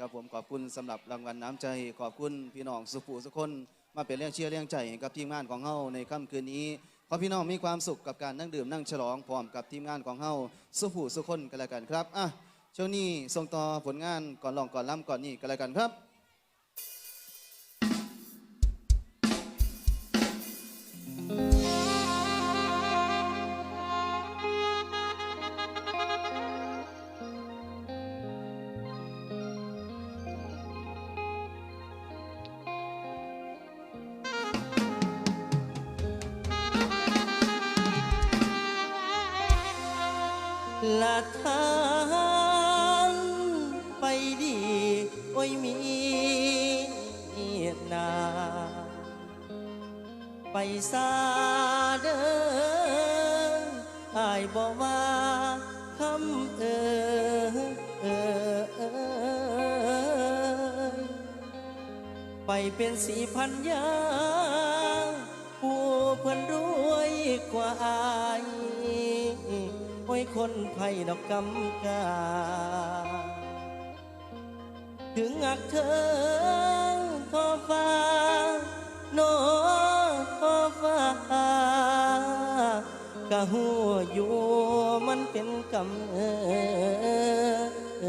ครับผมขอบคุณสำหรับรางวัลน้ำใจ ขอบคุณพี่น้องสุภูสุคนมาเป็นเรื่องเชียร์เรื่องใจกับทีมงานของเฮาในค่ำคืนนี้ขอพี่น้องมีความสุขกับการนั่งดื่มนั่งฉลองพร้อมกับทีมงานของเฮาสุภูสุคนกันแล้วกันครับอะช่วงนี้ส่งต่อผลงานก่อนลองก่อนล่ำก่อนนี่กันแล้วกันครับานไปดีโอ้ยมีนาไปซาเด้ออายบอกว่าคำเออเออเออไปเป็นสีพันยาผู้เพิ่นรวยกว่าอาย โอ้ยคนไผ่ดอกกำกา ถึงอักเธอทอฟ้าโนทอฟ้ากะหัวอยู่มันเป็นกำเออเอ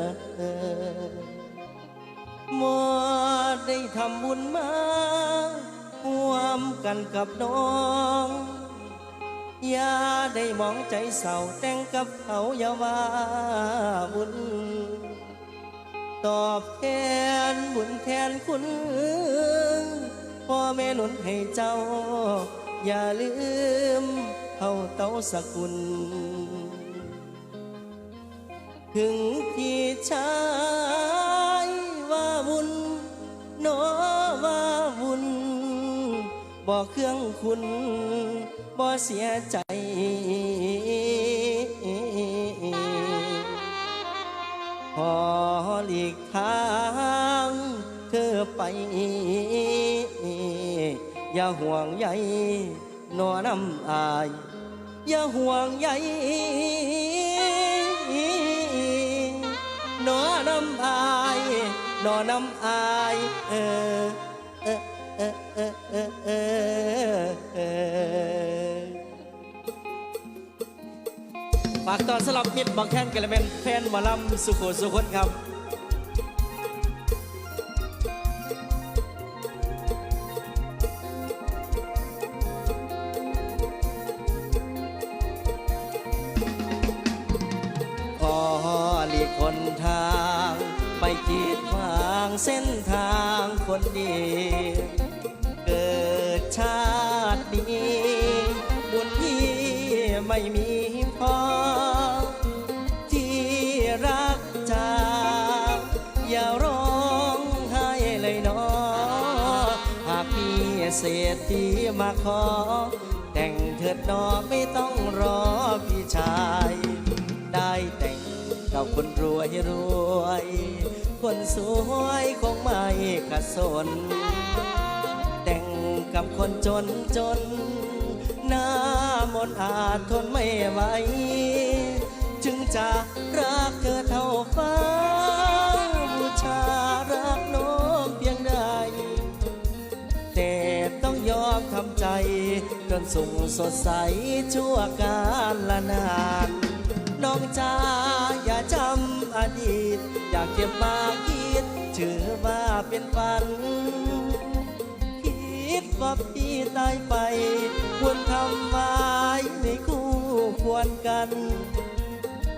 อเออมัวได้ทำบุญมาร่วมกันกับน้อง อย่าได้มองใจเศร้าแต่งกับเขาอย่าว่าบุญ ตอบแทนบุญแทนคุณพ่อแม่หนุนให้เจ้า อย่าลืมเขาเต้าสกุล ถึงที่ชาย บ่เครื่องคุณบ่เสียใจขอหลีกทางเธอไป อย่าห่วงใยหนอน้ำอาย อย่าห่วงใยหนอน้ำอายหนอน้ำอาย เออ ฝากตอนสลับมิดบังแคนกะละเมนแฟนหมอลำสุโขสุคนครับขอหลีกคนทาง ไปกีดขวางเส้นทางคนดี ชาตินี้บุญที่ไม่มีพอที่รักจากอย่าร้องไห้เลยนอหากมีเศรษฐีมาขอ แต่งเถิดนอไม่ต้องรอพี่ชาย ได้แต่งกับคนรวยรวย คนสวยคงไม่ขัดสน กับคนจนจน หน้ามนอาจทนไม่ไหว จึงจะรักเธอเท่าฟ้าบูชารักน้องเพียงใด แต่ต้องยอมทำใจ จนสูงสดใสชั่วกาลละนานน้องจ้าอย่าจำอดีต อยากเก็บมาคิดถือว่าเป็นฝัน ว่าพี่ตายไป ควรทำไว้ในคู่ควรกัน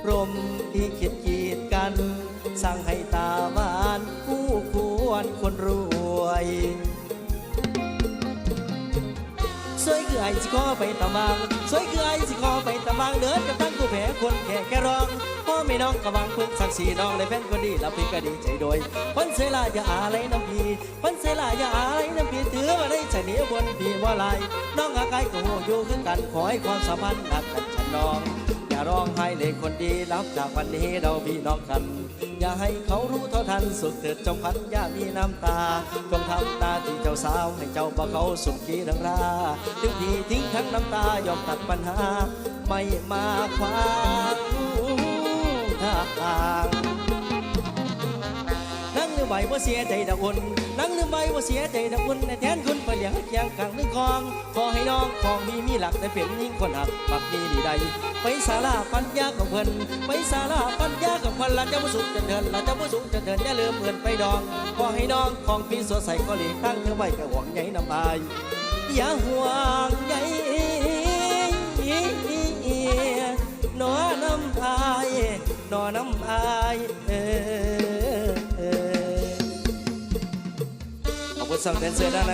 พรหมที่คิดกีดกัน สั่งให้ตาหวานคู่ควรคนรวยสวยคือไอ้สิขอไปตะมังสวยคือไอ้สิขอไปตะมังเดินกับตั้งกูแพ้คนแก่แค่ร้อง พ่อไม่น้องกะวังพึ่งสักสีน้องเลยแฟนก็ดีแล้วพี่ก็ดีใจโดยพันเสลาอย่าอะไรน้ำพี่พันเสลาอย่าอะไรน้ำพี่ถือว่าได้ใจเหนียวบนพี่ว่าลายน้องอาไกก็หูอยู่คือกันขอให้ความสัมพันธ์นักกันฉันน้องอย่าร้องไห้เลยคนดีรับจากวันนี้เราพี่น้องกันอย่าให้เขารู้เท่าทันสุดเถิดจงพันอย่ามีน้ำตา จงทำตาที่เจ้าสาวให้เจ้าบ่เขาสุขีดังราถึงที่ทิ้งทั้งน้ำตายอมตัดปัญหา ไม่มาขวาง ทางลืมใบว่าเสียใจดอกอุ่นนั่งลืมใบว่าเสียใจดอกอุ่นแทนคุณไปเลี้ยงเคียงกลางนึกคลอง ขอให้น้องของมีมีหลักแต่เป็นยิ่งคนหักปักมีดีใดไปสาราปัญญาของเพิ่นไปสาราปัญญาของเพิ่นละเจ้าผู้สูงเจริญละเจ้าผู้สูงเจริญอย่าลืมเงินไปดอง ขอให้น้องของพี่สดใสก็หลีกตั้งเธอไว้กับหวงใหญ่นำอายอย่าห่วงใยห นอน้ำอายเออเออขอบคุณสองแดนเซอร์ด้านใน